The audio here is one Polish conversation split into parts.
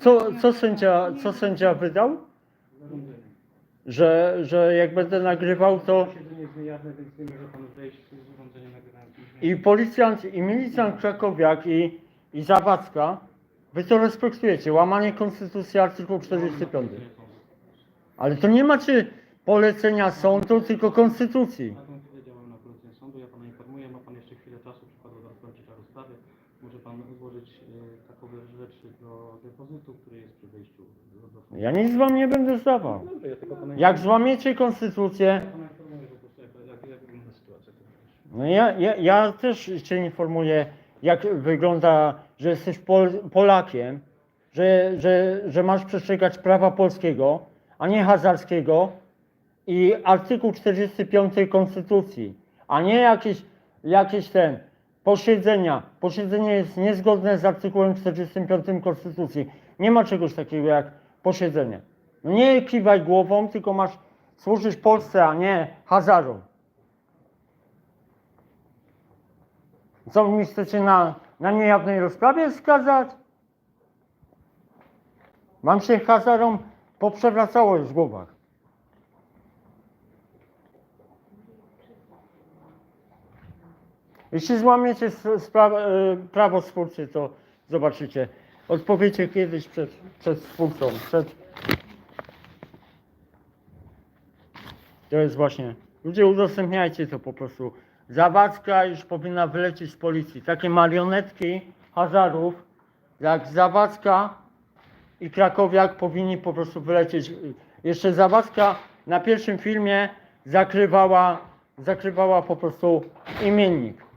Co, co, sędzia, co sędzia wydał? Że, że jak będę nagrywał, to i policjant, i milicjant Krakowiak, i, i Zawadzka, wy to respektujecie. Łamanie konstytucji artykuł 45. Ale to nie macie polecenia sądu, tylko konstytucji. Na tą chwilę działam na polecenie sądu, ja pana informuję, ma pan jeszcze chwilę czasu, przykładowo do rozpoczęcia rozprawy. Może pan złożyć e, do depozytu, który jest przy wejściu do. Ja nic wam nie będę zdawał. Dobrze, ja tylko pana Jak złamiecie konstytucję, Ja pana informuję po prostu, jak, jak, jak wygląda sytuacja. no ja, ja, ja też cię informuję, jak wygląda, że jesteś Pol, Polakiem, że, że, że masz przestrzegać prawa polskiego, a nie hazarskiego i artykuł 45 Konstytucji, a nie jakieś, jakieś ten posiedzenia. Posiedzenie jest niezgodne z artykułem 45 Konstytucji. Nie ma czegoś takiego jak posiedzenie. No nie kiwaj głową, tylko masz służyć Polsce, a nie hazarom. Co mi chcecie na, na niejawnej rozprawie skazać? Mam się hazarom poprzewracało już w głowach. Jeśli złamiecie e, prawo spółcy, to zobaczycie. Odpowiecie kiedyś przed, przed spółcą, przed... To jest właśnie... Ludzie udostępniajcie to po prostu. Zawadzka już powinna wylecieć z policji. Takie marionetki hazardów jak Zawadzka i Krakowiak powinni po prostu wylecieć. Jeszcze Zawadzka na pierwszym filmie zakrywała, zakrywała po prostu imiennik.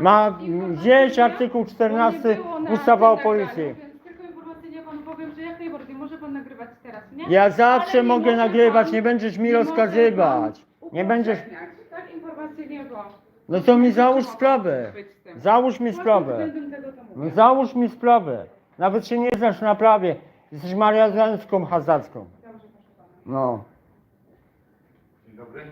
Ma gdzieś artykuł 14 ustawa o policji. Więc tylko informacyjnie panu powiem, że jak najbardziej może pan nagrywać teraz, nie? Ja zawsze Ale nie mogę może nagrywać, pan- nie będziesz mi nie może rozkazywać. pan Nie będziesz. upowszechniać. Tak informacyjnie go. No to mi załóż sprawę. Załóż mi sprawę. względem tego to mówię. No załóż mi sprawę. Nawet się nie znasz na prawie. Jesteś. Dobrze, proszę pana. No. Dzień dobry.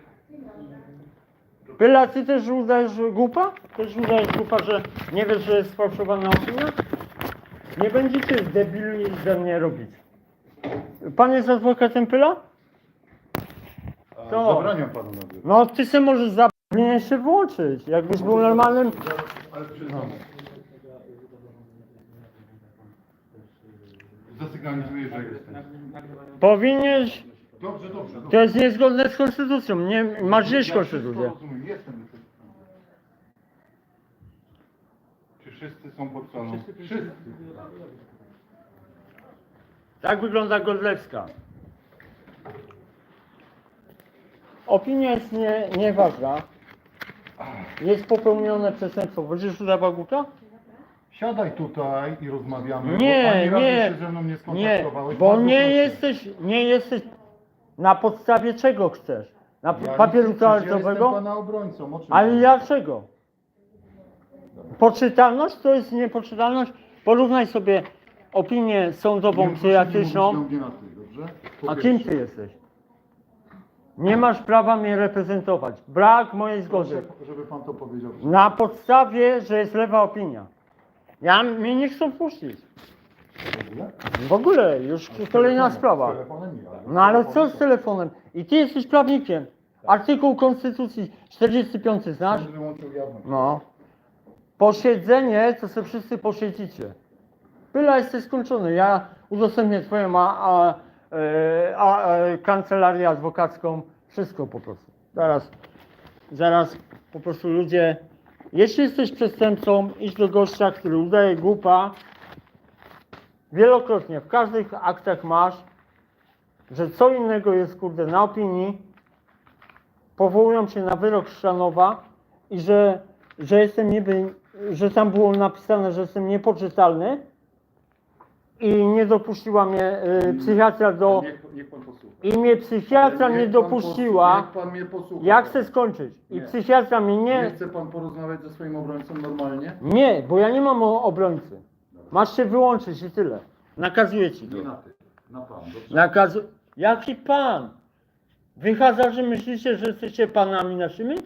Pyla, ty też udajesz głupa? Też udajesz głupa, że nie wiesz, że jest sfałszowana opinia? Nie będziecie debili ze mnie robić. Pan jest adwokatem Pyla? To- Zabraniam panu nagrywać. No ty se możesz za... Się włączyć. Jakbyś był normalnym... Ale. Zasygnalizuję, że jestem. Powinieneś... Dobrze, dobrze. dobrze. To jest niezgodne z konstytucją. Nie, masz gdzieś Ja konstytucję. rozumiem, Jestem. Czy wszyscy są pod? Wszyscy. Tak wygląda Godlewska. Opinia jest nie, nieważna. Jest popełnione przestępstwo. Będziesz udawał głupia? Siadaj tutaj i rozmawiamy. Nie, bo ani razu nie, się ze mną nie Nie, skontaktowałeś. bo Bardzo nie proszę. jesteś, nie jesteś na podstawie czego chcesz? Na papieru toaletowego? pana obrońcą. Ale dlaczego? Poczytalność to jest niepoczytalność. Porównaj sobie opinię sądową, psychiatryczną. Po A kim ty jesteś? Nie masz prawa mnie reprezentować. Brak mojej zgody. Żeby pan to powiedział. Na podstawie, że jest lewa opinia. Ja mnie nie chcą puścić. W ogóle? Już kolejna sprawa. No ale co z telefonem? I ty jesteś prawnikiem. Artykuł Konstytucji 45 znasz? No. Posiedzenie, to sobie wszyscy posiedzicie. Pyla jesteś skończony. Ja udostępnię twoją a, a, e, a, a, kancelarię adwokacką. Wszystko po prostu. Zaraz, zaraz po prostu ludzie. Jeśli jesteś przestępcą, idź do gościa, który udaje głupa. Wielokrotnie w każdych aktach masz, że co innego jest kurde na opinii. Powołują się na wyrok Szanowa i że, że jestem niby, że tam było napisane, że jestem niepoczytalny i nie dopuściła mnie y, psychiatra do... Niech, niech pan posłucha. I mnie psychiatra Niech nie pan dopuściła. posłucha- Niech pan mnie posłucha. Ja chcę skończyć. I Nie. psychiatra mnie Nie nie... chce pan porozmawiać ze swoim obrońcą normalnie? Nie, bo ja nie mam o- obrońcy. Masz się wyłączyć i tyle. Nakazuję ci to. Nie na ty, na pan, dobrze? Nakazu... Jaki pan? Wy hazarze myślicie, że jesteście panami naszymi?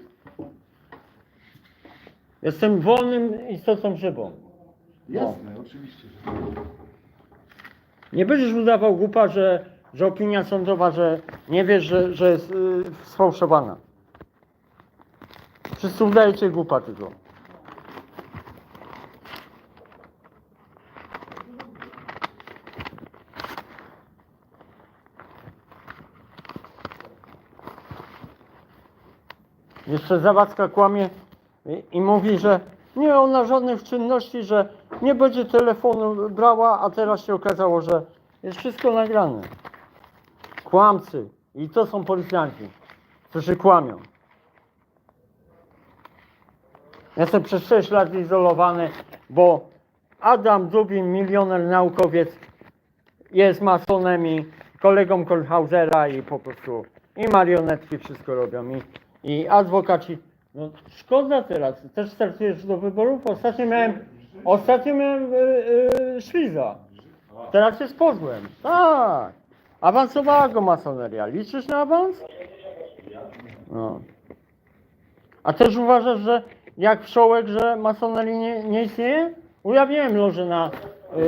Jestem wolnym istotą żywą. Jasne, oczywiście, że tak. Nie będziesz udawał głupa, że, że opinia sądowa, że nie wiesz, że, że jest y, sfałszowana. Wszyscy udajecie głupa tylko. Jeszcze Zawadzka kłamie i, mówi, że nie, ona żadnych czynności, że nie będzie telefonu brała, a teraz się okazało, że jest wszystko nagrane. Kłamcy. I to są policjanci, którzy kłamią. Jestem przez 6 lat izolowany, bo Adam Dubin, milioner naukowiec, jest masonem i kolegą Kohlhausera i po prostu i marionetki wszystko robią i, i adwokaci. No szkoda teraz, też startujesz do wyborów. Ostatnio miałem, ostatnio miałem y, y, Szwiza. Teraz jest pozłem. Tak. Awansowała go masoneria. Liczysz na awans? No. A też uważasz, że jak wszołek, że masonerii nie, nie istnieje? Ujawniłem loże na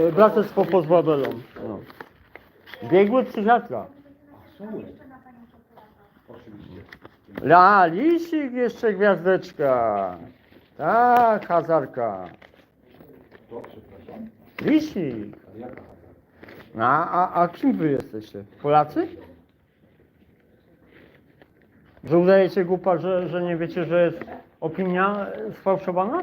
y, Braterstwo pod. No. Biegły psychiatra. Oczywiście. La, lisik jeszcze gwiazdeczka. Tak, hazarka. Lisik. Jaka hazard? A, a, a kim wy jesteście? Polacy? Że udajecie głupa, że, że nie wiecie, że jest opinia sfałszowana?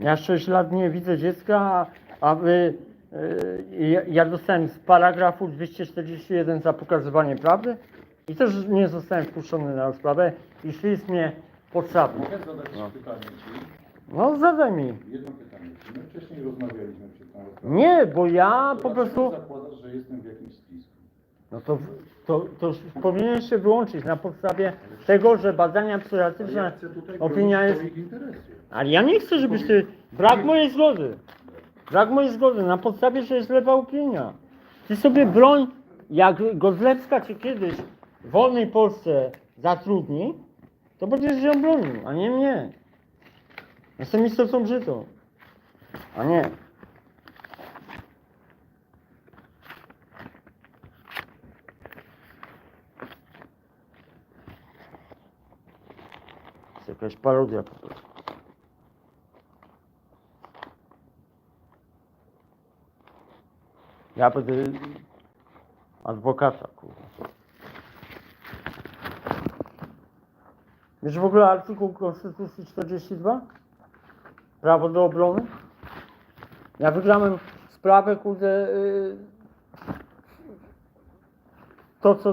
Ja 6 lat nie widzę dziecka, a, wy, y, ja, ja dostałem z paragrafu 241 za pokazywanie prawdy i też nie zostałem wpuszczony na rozprawę i ślizg mnie podstawił. Mogę zadać No. pytanie Ci? No zadaj mi. Jedno pytanie. Czy my wcześniej rozmawialiśmy przed tą rozprawą? Nie, bo ja po prostu... zakładasz, że jestem w jakimś spisku? No to, to, to powinien się wyłączyć na podstawie tego, że badania psychiatryczne, opinia jest... Ale ja nie chcę, żebyś ty... Brak mojej zgody. Brak mojej zgody na podstawie, że jest lewa opinia. Ty sobie broń, jak Godlewska cię kiedyś w wolnej Polsce zatrudni, to będziesz ją bronił, a nie mnie. Jestem istotą żytą, a nie. jest jakaś parodia po prostu. Ja będę adwokata, kurwa. Wiesz w ogóle artykuł Konstytucji 42? Prawo do obrony? Ja wygrałem sprawę, kurde, yy, to co